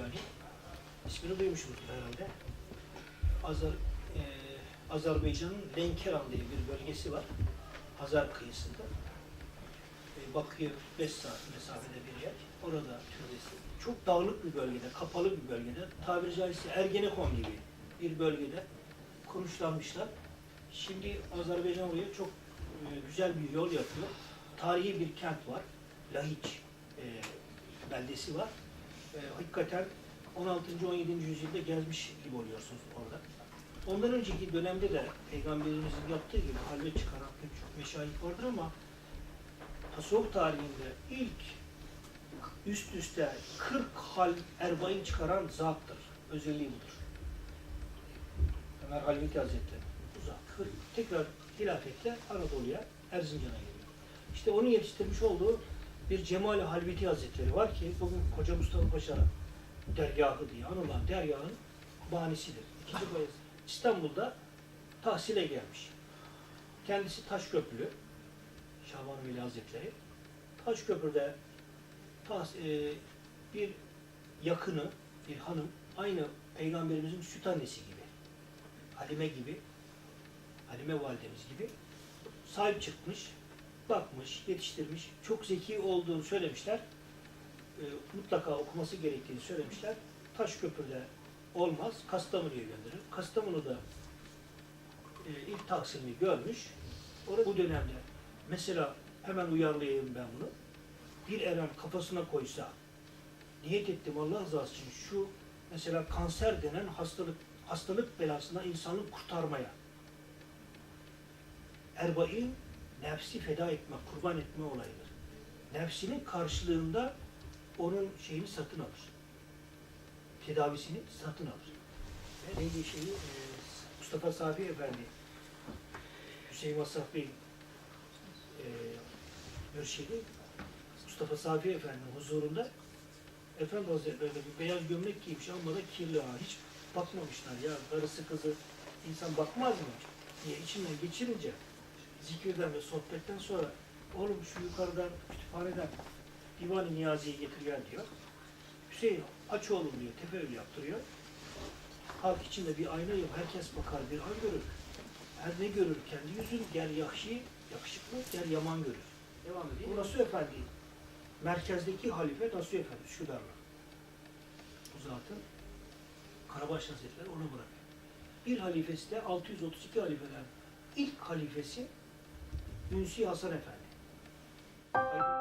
Geylani. İsmini duymuşsunuzdur herhalde. Azar, e, Azerbaycan'ın Lenkeran diye bir bölgesi var. Hazar kıyısında. E, Bakü'ye 5 saat mesafede bir yer. Orada türbesi. Çok dağlık bir bölgede, kapalı bir bölgede, tabiri caizse Ergenekon gibi bir bölgede konuşlanmışlar. Şimdi Azerbaycan oraya çok e, güzel bir yol yapıyor. Tarihi bir kent var. Lahiç e, beldesi var. E, hakikaten 16. 17. yüzyılda gezmiş gibi oluyorsunuz orada. Ondan önceki dönemde de Peygamberimizin yaptığı gibi halve çıkaran pek çok meşayih vardır ama tasavvuf tarihinde ilk üst üste 40 hal erbain çıkaran zattır. Özelliği budur. Ömer Halveti Hazretleri. Bu zat. 40, tekrar hilafetle Anadolu'ya, Erzincan'a geliyor. İşte onu yetiştirmiş olduğu bir Cemal Halveti Hazretleri var ki bugün Koca Mustafa Paşa dergahı diye anılan dergahın banisidir. İkinci Bayezid. İstanbul'da tahsile gelmiş. Kendisi Taşköprülü, Şaban Veli Hazretleri. Taşköprü'de tahs- e, bir yakını, bir hanım, aynı Peygamberimizin süt annesi gibi, Halime gibi, Halime validemiz gibi sahip çıkmış, bakmış, yetiştirmiş, çok zeki olduğunu söylemişler. E, mutlaka okuması gerektiğini söylemişler. Taşköprü'de olmaz, Kastamonu'ya gönderir. Kastamonu'da e, ilk tahsilini görmüş. Orada bu dönemde mesela hemen uyarlayayım ben bunu. Bir eren kafasına koysa niyet ettim Allah rızası için şu mesela kanser denen hastalık hastalık belasından insanlık kurtarmaya. Erbain nefsi feda etme, kurban etme olayıdır. Nefsinin karşılığında onun şeyini satın alır. Tedavisini satın alır. Ve neydi şeyi e, Mustafa Safi Efendi Hüseyin Vasaf Bey e, mürşidi Mustafa Safi Efendi'nin huzurunda Efendi Hazretleri bir beyaz gömlek giymiş ama da kirli ha. Hiç bakmamışlar ya. Karısı kızı insan bakmaz mı? diye içinden geçirince zikirden ve sohbetten sonra oğlum şu yukarıdan kütüphaneden Divan-ı Niyazi'yi getir gel diyor. Hüseyin aç oğlum diyor. Tefeül yaptırıyor. Halk içinde bir ayna yok. Herkes bakar bir an görür. Her ne görür? Kendi yüzünü ger yakşı, yakışıklı, ger yaman görür. Devam ediyor. Bu Nasuh Efendi. Merkezdeki halife Nasuh Efendi, Üsküdar'la. Bu zatın Karabaş Hazretleri ona bırakıyor. Bir halifesi de 632 halifeden ilk halifesi Ünsi Hasan Efendi.